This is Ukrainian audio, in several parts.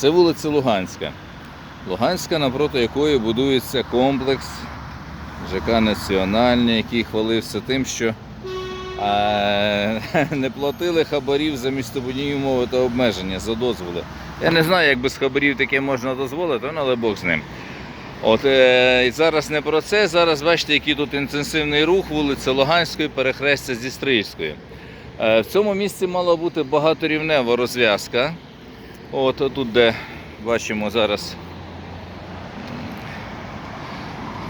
Це вулиця Луганська. Луганська, напроти якої будується комплекс ЖК Національний, який хвалився тим, що е, не платили хабарів за містобудівні умови та обмеження за дозволи. Я не знаю, як без хабарів таке можна дозволити, ну, але Бог з ним. От е, і зараз не про це. Зараз бачите, який тут інтенсивний рух, вулиця Луганської, перехрестя зі Стрийської. Е, в цьому місці мала бути багаторівнева розв'язка. От тут, де бачимо зараз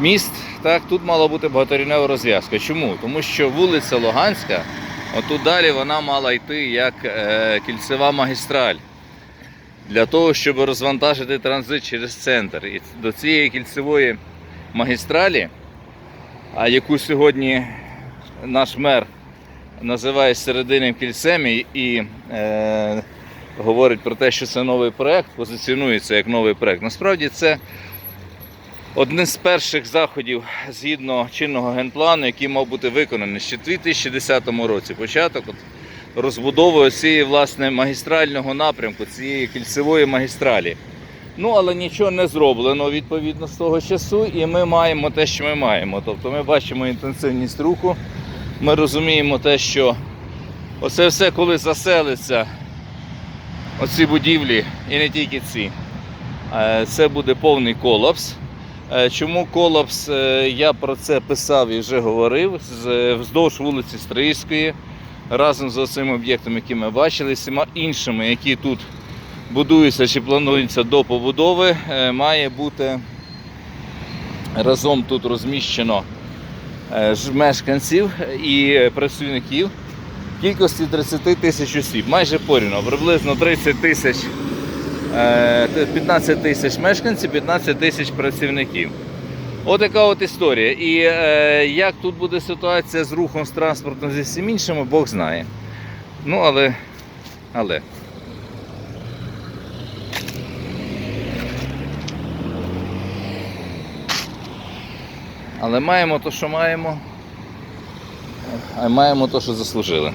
міст, так, тут мала бути багаторівнева розв'язка. Чому? Тому що вулиця Луганська, отут далі вона мала йти як е, кільцева магістраль. Для того, щоб розвантажити транзит через центр. І до цієї кільцевої магістралі, а яку сьогодні наш мер називає серединним кільцем і, е, говорить про те, що це новий проект, позиціонується як новий проект. Насправді це один з перших заходів згідно чинного генплану, який мав бути виконаний ще в 2010 році. Початок от, розбудови цієї власне магістрального напрямку, цієї кільцевої магістралі. Ну, але нічого не зроблено відповідно з того часу, і ми маємо те, що ми маємо. Тобто ми бачимо інтенсивність руху, ми розуміємо те, що оце все, коли заселиться оці будівлі, і не тільки ці, е, це буде повний колапс. Е, Чому колапс? Е, Я про це писав і вже говорив вздовж вулиці Стрийської, разом з цим об'єктом, який ми бачили, всіма іншими, які тут будуються чи плануються до побудови, має бути разом тут розміщено мешканців і працівників кількості 30 тисяч осіб, майже порівняно, приблизно 30 тисяч, е, 15 тисяч мешканців, 15 тисяч працівників. От така от історія. І е, як тут буде ситуація з рухом з транспортом зі всім іншим, Бог знає. Ну, але. але. Але маємо те, що маємо, маємо те, що заслужили.